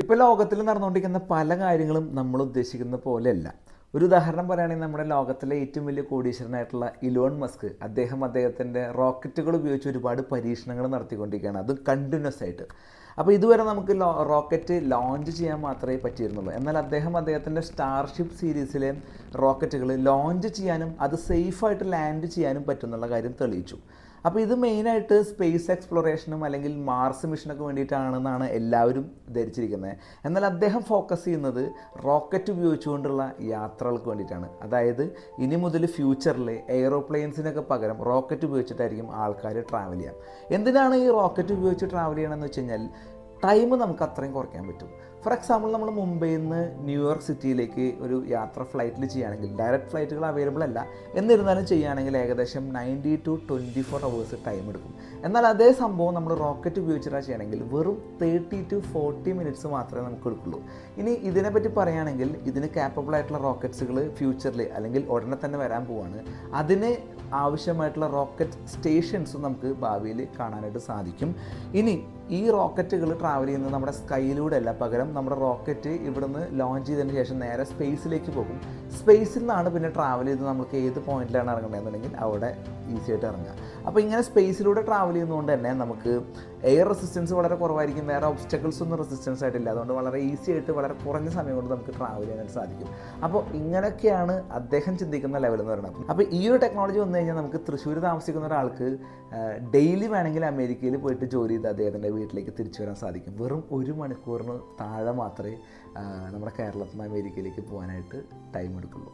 ഇപ്പോൾ ലോകത്തിൽ നടന്നുകൊണ്ടിരിക്കുന്ന പല കാര്യങ്ങളും നമ്മൾ ഉദ്ദേശിക്കുന്ന പോലെയല്ല. ഒരു ഉദാഹരണം പറയുകയാണെങ്കിൽ നമ്മുടെ ലോകത്തിലെ ഏറ്റവും വലിയ കോടീശ്വരനായിട്ടുള്ള ഇലോൺ മസ്ക് അദ്ദേഹം അദ്ദേഹത്തിന്റെ റോക്കറ്റുകൾ ഉപയോഗിച്ച് ഒരുപാട് പരീക്ഷണങ്ങൾ നടത്തിക്കൊണ്ടിരിക്കുകയാണ്. അത് കണ്ടിന്യൂസ് ആയിട്ട്. അപ്പോൾ ഇതുവരെ നമുക്ക് റോക്കറ്റ് ലോഞ്ച് ചെയ്യാൻ മാത്രമേ പറ്റിയിരുന്നുള്ളൂ. എന്നാൽ അദ്ദേഹം അദ്ദേഹത്തിന്റെ സ്റ്റാർഷിപ്പ് സീരീസിലെ റോക്കറ്റുകൾ ലോഞ്ച് ചെയ്യാനും അത് സേഫായിട്ട് ലാൻഡ് ചെയ്യാനും പറ്റുന്നുള്ള കാര്യം തെളിയിച്ചു. അപ്പോൾ ഇത് മെയിനായിട്ട് സ്പേസ് എക്സ്പ്ലോറേഷനും അല്ലെങ്കിൽ മാർസ് മിഷനൊക്കെ വേണ്ടിയിട്ടാണെന്നാണ് എല്ലാവരും ധരിച്ചിരിക്കുന്നത്. എന്നാൽ അദ്ദേഹം ഫോക്കസ് ചെയ്യുന്നത് റോക്കറ്റ് ഉപയോഗിച്ചുകൊണ്ടുള്ള യാത്രകൾക്ക് വേണ്ടിയിട്ടാണ്. അതായത് ഇനി മുതൽ ഫ്യൂച്ചറിൽ എയ്റോപ്ലെയിൻസിനൊക്കെ പകരം റോക്കറ്റ് ഉപയോഗിച്ചിട്ടായിരിക്കും ആൾക്കാർ ട്രാവൽ ചെയ്യാം എന്തിനാണ് ഈ റോക്കറ്റ് ഉപയോഗിച്ച് ട്രാവൽ ചെയ്യണമെന്ന് വെച്ച് കഴിഞ്ഞാൽ ടൈം നമുക്ക് അത്രയും കുറയ്ക്കാൻ പറ്റും. ഫോർ എക്സാമ്പിൾ നമ്മൾ മുംബൈയിൽ നിന്ന് ന്യൂയോർക്ക് സിറ്റിയിലേക്ക് ഒരു യാത്ര ഫ്ലൈറ്റിൽ ചെയ്യുകയാണെങ്കിൽ ഡയറക്റ്റ് ഫ്ലൈറ്റുകൾ അവൈലബിൾ അല്ല. എന്നിരുന്നാലും ചെയ്യുകയാണെങ്കിൽ ഏകദേശം ninety to twenty four hours time എടുക്കും. എന്നാൽ അതേ സംഭവം നമ്മൾ റോക്കറ്റ് ഉപയോഗിച്ചിട്ടാണ് ചെയ്യണമെങ്കിൽ വെറും തേർട്ടി ടു ഫോർട്ടി മിനിറ്റ്സ് മാത്രമേ നമുക്ക് എടുക്കുള്ളൂ. ഇനി ഇതിനെപ്പറ്റി പറയുകയാണെങ്കിൽ ഇതിന് കാപ്പബിൾ ആയിട്ടുള്ള റോക്കറ്റ്സുകൾ ഫ്യൂച്ചറിൽ അല്ലെങ്കിൽ ഉടനെ തന്നെ വരാൻ പോവാണ്. അതിന് ആവശ്യമായിട്ടുള്ള റോക്കറ്റ് സ്റ്റേഷൻസും നമുക്ക് ഭാവിയിൽ കാണാനായിട്ട് സാധിക്കും. ഇനി ഈ റോക്കറ്റുകൾ ട്രാവൽ ചെയ്യുന്നത് നമ്മുടെ സ്കൈയിലൂടെ അല്ല. പകരം നമ്മുടെ റോക്കറ്റ് ഇവിടുന്ന് ലോഞ്ച് ചെയ്തതിന് ശേഷം നേരെ സ്പേസിലേക്ക് പോകും. സ്പേസിൽ നിന്നാണ് പിന്നെ ട്രാവൽ ചെയ്ത് നമുക്ക് ഏത് പോയിന്റിലാണ് ഇറങ്ങേണ്ടതെന്നുണ്ടെങ്കിൽ അവിടെ ഈസി ആയിട്ട് ഇറങ്ങുക. അപ്പോൾ ഇങ്ങനെ സ്പേസിലൂടെ ട്രാവൽ ചെയ്യുന്നതുകൊണ്ട് തന്നെ നമുക്ക് എയർ റെസിസ്റ്റൻസ് വളരെ കുറവായിരിക്കും. വേറെ ഒബ്സ്റ്റക്കിൾസ് ഒന്നും റെസിസ്റ്റൻസ് ആയിട്ടില്ല. അതുകൊണ്ട് വളരെ ഈസി ആയിട്ട് വളരെ കുറഞ്ഞ സമയം കൊണ്ട് നമുക്ക് ട്രാവൽ ചെയ്യാനായിട്ട് സാധിക്കും. അപ്പോൾ ഇങ്ങനെയൊക്കെയാണ് അദ്ദേഹം ചിന്തിക്കുന്ന ലെവൽ എന്ന് പറയുന്നത്. അപ്പോൾ ഈ ഒരു ടെക്നോളജി വന്നു കഴിഞ്ഞാൽ നമുക്ക് തൃശ്ശൂർ താമസിക്കുന്ന ഒരാൾക്ക് ഡെയിലി വേണമെങ്കിൽ അമേരിക്കയിൽ പോയിട്ട് ജോലി ചെയ്ത് അദ്ദേഹത്തിന്റെ വീട്ടിലേക്ക് തിരിച്ചു വരാൻ സാധിക്കും. വെറും ഒരു മണിക്കൂറിന് താഴെ മാത്രമേ നമ്മുടെ കേരളത്തിൽ നിന്ന് അമേരിക്കയിലേക്ക് പോകാനായിട്ട് ടൈം എടുക്കുള്ളൂ.